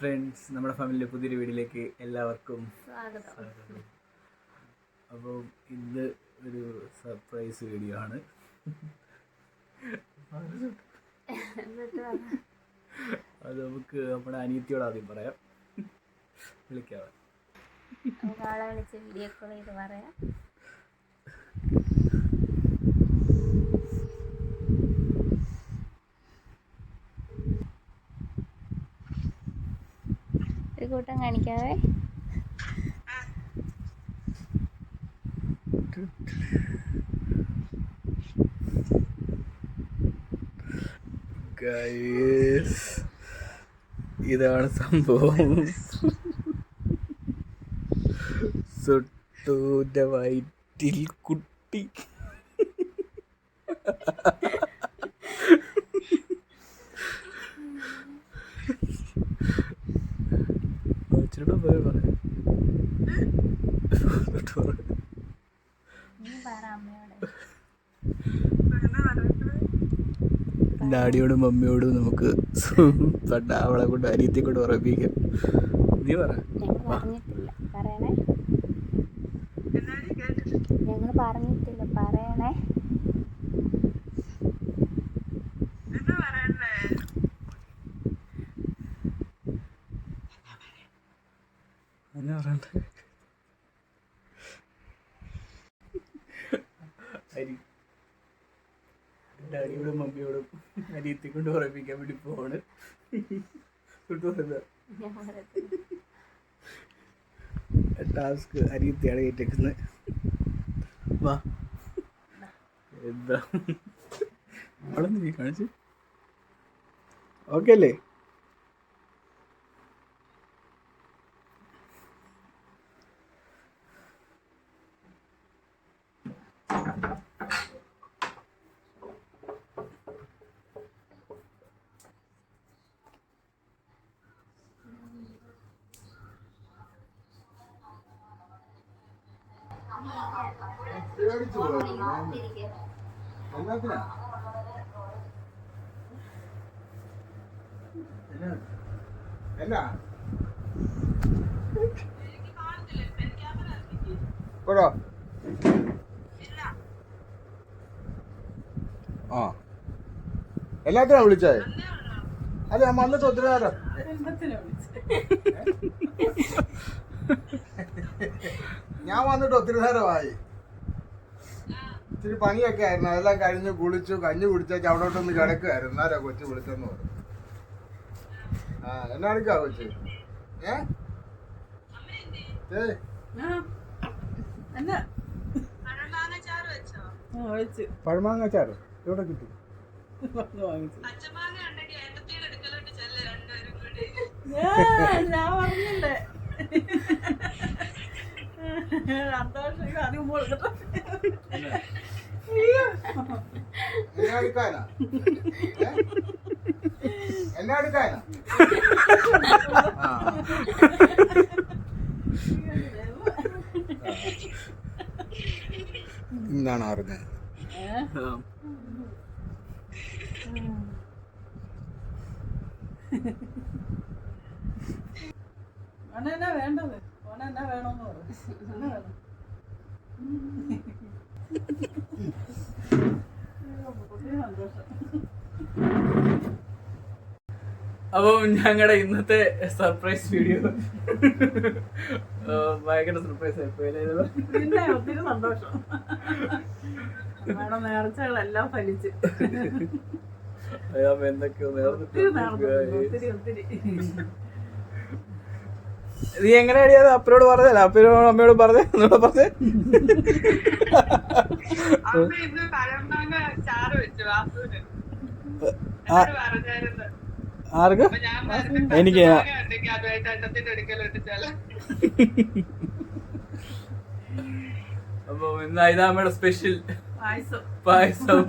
Friends നമ്മുടെ ഫാമിലിയിലെ പുതിയൊരു വീഡിയോയിലേക്ക് എല്ലാവർക്കും സ്വാഗതം. അപ്പോൾ ഇന്ന് ഒരു സർപ്രൈസ് വീഡിയോ ആണ്. അത് നമുക്ക് നമ്മുടെ അനിയത്തിയോട് ആദ്യം പറയാം. വിളിക്കാം വീഡിയോ കോൾ ചെയ്ത് പറയാം. കൂട്ടം കാണിക്കാവേ. ഇതാണ് സംഭവം. സുട്ടൂന്റെ വയറ്റിൽ കുട്ടി ഇച്ചിരി പേര് പറയാം സുട്ടു പറ. നീ പറ അമ്മയോട് ഡാഡിയോടും മമ്മിയോടും നമുക്ക് പണ്ട് അവളെ കൊണ്ട് അനിയത്തെ കൊണ്ട് ഉറപ്പിക്കാം നീ പറ. ഞങ്ങൾ പറഞ്ഞിട്ടില്ല. പറയണേ? പറയണേ? എന്നാ പറയണ്ടേ? അരി. ഡാഡിയോടും മമ്മിയോടും അനിയത്തെ കൊണ്ട് ഉറപ്പിക്കാൻ വേണ്ടി പോവാണ്. ടാസ്ക് അരിയത്തിയാണ് ഏറ്റേക്കുന്നത് വാ. എന്താ? അവിടെ നീ കാണിച്ചു? ഓക്കെ അല്ലേ? ഇപ്പോഴോ ആ എല്ലാത്തിനാ വിളിച്ചേ? അതെ ഞാൻ വന്നിട്ട് ഒത്തിരി നേരം. ഞാൻ വന്നിട്ട് ഒത്തിരി നേരമായി. ഇത്തിരി പണിയൊക്കെ ആയിരുന്നു. അതെല്ലാം കഴിഞ്ഞ് കുളിച്ചു കഞ്ഞി കുടിച്ചേച്ച് അവിടോട്ടൊന്ന് കിടക്കുമായിരുന്നു എന്നാരാ കൊച്ചു വിളിച്ചെന്ന് പറഞ്ഞു. ആ എന്നാ എടുക്കാ കൊച്ചു? ഏ? പഴമാങ്ങാച്ചാറ്. എവിടെ കിട്ടി? ഞാൻ പറഞ്ഞില്ലേ? എന്നാ എടുക്കാനാ? എന്നാ എടുക്കാനാ ഇന്നാണ് അറിഞ്ഞത് വേണ്ടത് ഓനെന്നാ അപ്പം ഞങ്ങളുടെ ഇന്നത്തെ സർപ്രൈസ് വീഡിയോ ഭയങ്കര സർപ്രൈസ് ആയിപ്പോയില്ലേ പിന്നെ ഒത്തിരി സന്തോഷം. നേർച്ചകളെല്ലാം ഫലിച്ച്. എന്തൊക്കെയോ നേർന്നിട്ട് ഒത്തിരി ഒത്തിരി. നീ എങ്ങനെ അടിയത് അപ്പനോട് പറഞ്ഞല്ല അപ്പനോട് അമ്മയോട് പറഞ്ഞേ? എന്നോട് പറഞ്ഞേ? ആർക്ക്? എനിക്ക് അപ്പൊ ഇന്ന് ഇതാമ്മയുടെ സ്പെഷ്യൽ പായസം.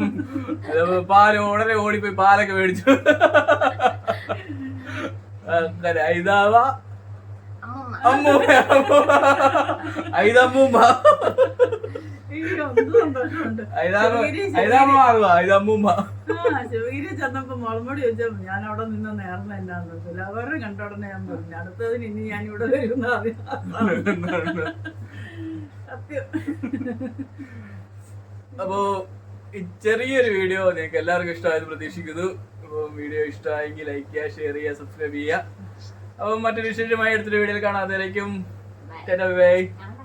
പാൽ ഉടനെ ഓടിപ്പോയി പാലൊക്കെ മേടിച്ചു. അങ്ങനെ ഐതാവ അമ്മൂമ്മ ഐതമ്മൂമ്മ. ശിവഗിരി ചെന്നപ്പോ മുളമ്പൊടി വെച്ച ഞാൻ അവിടെ നിന്ന് നേർന്ന എന്നാന്ന് വെച്ചില്ല അവരുടെ കണ്ട ഉടനെ ഞാൻ പറഞ്ഞു അടുത്തതിന് ഇനി ഞാൻ ഇവിടെ വരുന്ന സത്യം. അപ്പോ ചെറിയൊരു വീഡിയോ നിങ്ങൾക്ക് എല്ലാവർക്കും ഇഷ്ടമായത് പ്രതീക്ഷിക്കുന്നു. വീഡിയോ ഇഷ്ടമായെങ്കിൽ ലൈക്ക് ചെയ്യുക ഷെയർ ചെയ്യുക സബ്സ്ക്രൈബ് ചെയ്യുക. അപ്പം മറ്റൊരു വിശേഷമായി അടുത്തൊരു വീഡിയോയിൽ കാണാം ബൈ ആ